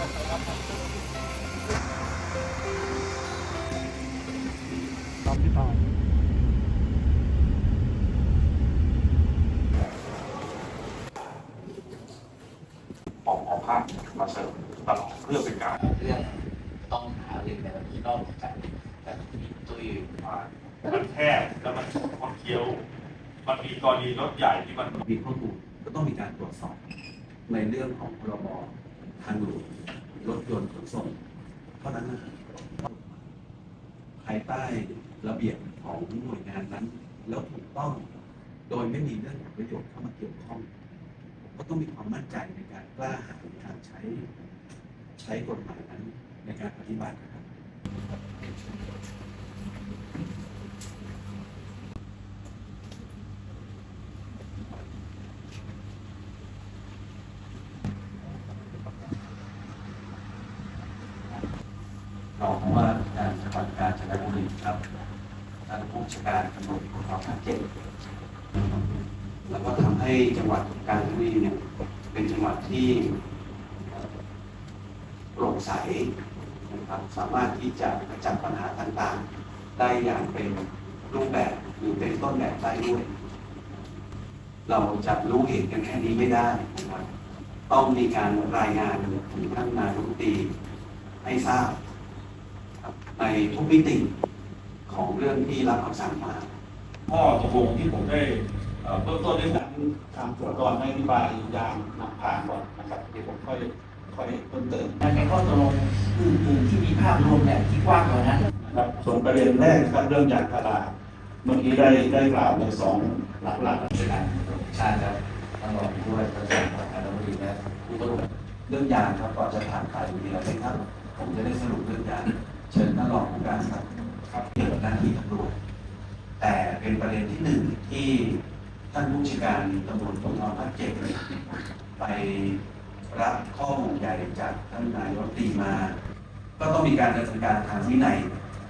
ครับพี่ตายของหอพักมาเสริมตลอดเพื่อเป็นการเรื่องต้องหาเรื่องในวันนี้นอกจากแต่มีตุ้ยอ่ามันแคบแล้วมันคนเคี้ยว มันมีกรณีรถใหญ่ที่มันมีข้อมูลก็ต้องมีการตรวจสอบในเรื่องของพรบ ทางหลวงรถยนต์ขนส่งเท่านั้นนะครับภายใต้ระเบียบของหน่วยงานนั้น แล้วถูกต้องโดยไม่มีเรื่องผลประโยชน์เข้ามาเกี่ยวข้องก็ต้องมีความมั่นใจในการกล้าหาญในการใช้ใช้กฎหมายนั้นในการปฏิบัตินะครับ รองผู้ว่าการจังหวัดกาญจ นบุรีครับท่านผู้จัดการตำรวจภูธรภาคเจ็ดแล้วก็ทำให้จังหวัดกาญจนบุรีเนี่ยเป็นจังหวัดที่โปร่งใสนะครับสามารถที่จะกระจัดปัญหาต่างๆ ได้อย่างเป็นรูปแบบหรือเป็นต้นแบบได้ด้วย เราจะรู้เห็นกันแค่นี้ไม่ได้นะครับต้องมีการรายงานถึงท่านนายกรัฐมนตรีให้ทราบ ในทุกมิติของเรื่องที่รับคำสั่งมาข้อตกลงที่ผมได้เอ่อเบื้องต้นได้การทางตรวจก่อนให้อธิบายยางนำผ่านก่อนนะครับเดี๋ยวผมค่อยค่อยเพิ่มเติมในข้อตกลงอื่นๆที่มีภาพรวมเนี่ยที่กว้างกว่านั้นนะครับส่วนประเด็นแรกครับเรื่องยางพาราเมื่อกี้ได้ได้กล่าวในสองหลักราชการชาติครับท่านรองผู้ว่าราชการจังหวัดกาญจนบุรีและผู้ตรวจเรื่องยางครับก่อนจะผ่านไปมีอะไรไหมครับ ผมจะได้สรุปเรื่องยาง เชิญท่านรองผู้การครับครับเกี่ยวกับหน้าที่ตำรวจแต่เป็นประเด็นที่หนึ่งที่ท่านผู้จัดการตำรวจภูธรภาคเจ็ดไปรับข้อมูลใหญ่จากท่านนายรัฐมนตรีมา ก็ต้องมีการดำเนินการทางวินัย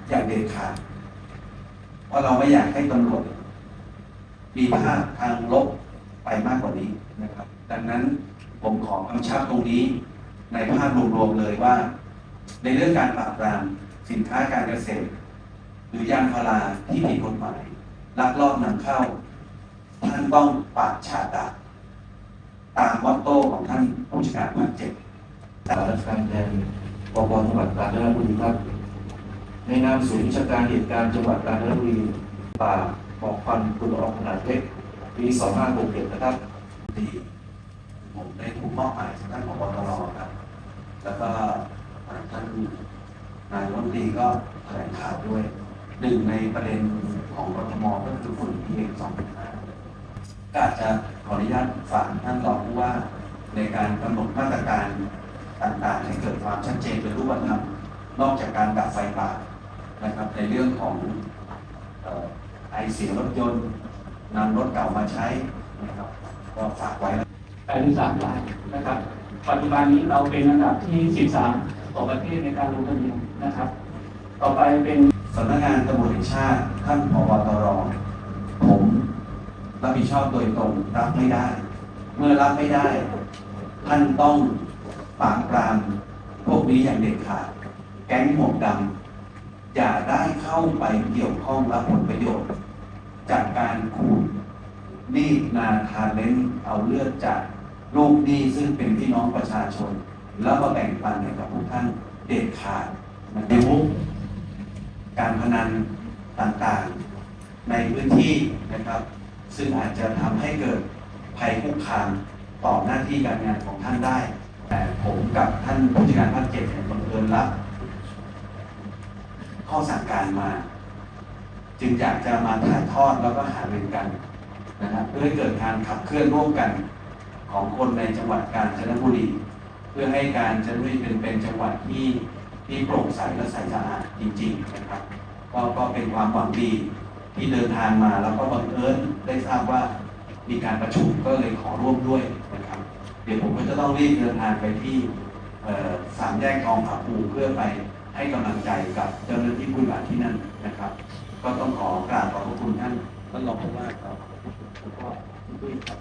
อย่างเด็ดขาดเพราะเราไม่อยากให้ตำรวจมีภาพทางลบไปมากกว่านี้นะครับ ดังนั้นผมขอกำชับตรงนี้ในภาพรวมๆเลยว่า ในเรื่องการปราบปราม สินค้าการเกษตร หรือยางพาราที่ผิดกฎหมายลักลอบนำเข้า ท่านต้องปราบชาดาตามมอตโต้ของท่านผู้จัดการภาคเจ็ดราชการแทนปปจังหวัดกาญจนบุรีครับ ในนามศูนย์วิชาการเหตุการณ์จังหวัดกาญจนบุรีป่าหมอกควันคุณละอองขนาดเล็กปี 2567 นะครับที่ผมได้ถูกมอบหมายจากท่านผบตรครับ แล้วก็ท่านนาย ก็แถลงข่าวด้วยหนึ่งในประเด็นของกทมก็คือฝุ่น PM 2.5ก็อาจจะขออนุญาตฝากท่านรองผู้ว่าในการกำหนดมาตรการต่างๆ ให้เกิดความชัดเจนเป็นรูปธรรมนอกจากการดับไฟป่านะครับ ในเรื่องของออไอเสียรถยนต์นำรถเก่ามาใช้นะครับก็ฝากไว้83รายนะครับ ปัจจุบันนี้เราเป็นอันดับที่ 13 ของประเทศในการลงทะเบียนนะครับ เป็นสำนักงานตำรวจแห่งชาติท่านผบตรผมรับผิดชอบโดยตรงรับไม่ได้ เมื่อรับไม่ได้ ท่านต้องปราบปรามพวกนี้อย่างเด็ดขาด แก๊งหมวกดำอย่าได้เข้าไปเกี่ยวข้องรับผลประโยชน์ จากการขูดรีดนาทานเลนเอาเลือดจากลูกนี้ซึ่งเป็นพี่น้องประชาชน แล้วมาแบ่งปันให้กับพวกท่านเด็ดขาดนะครับ การพนันต่างๆ ในพื้นที่นะครับ ซึ่งอาจจะทำให้เกิดภัยคุกคามต่อหน้าที่การงานของท่านได้ แต่ผมกับท่านผู้จัดการภาคเจ็ดเนี่ยบังเอิญรับข้อสั่งการมา จึงอยากจะมาถ่ายทอดแล้วก็หารือกันนะครับเพื่อให้เกิดการขับเคลื่อนร่วมกันของคนในจังหวัดกาญจนบุรี เพื่อให้การจนบุรีเป็นเป็นจังหวัดที่ ที่โปร่งใสและใสสะอาดจริงๆนะครับก็ก็เป็นความหวังดีที่เดินทางมาแล้วก็บังเอิญได้ทราบว่ามีการประชุมก็เลยขอร่วมด้วยนะครับ เดี๋ยวผมก็จะต้องรีบเดินทางไปที่สามแยกทองผาภูเพื่อไปให้กำลังใจกับเจ้าหน้าที่ผู้บาที่นั่นนะครับ ก็ต้องขอกราบขอบพระคุณท่านท่านรองผู้ว่าครับแล้วก็คุณตุ้ยครับ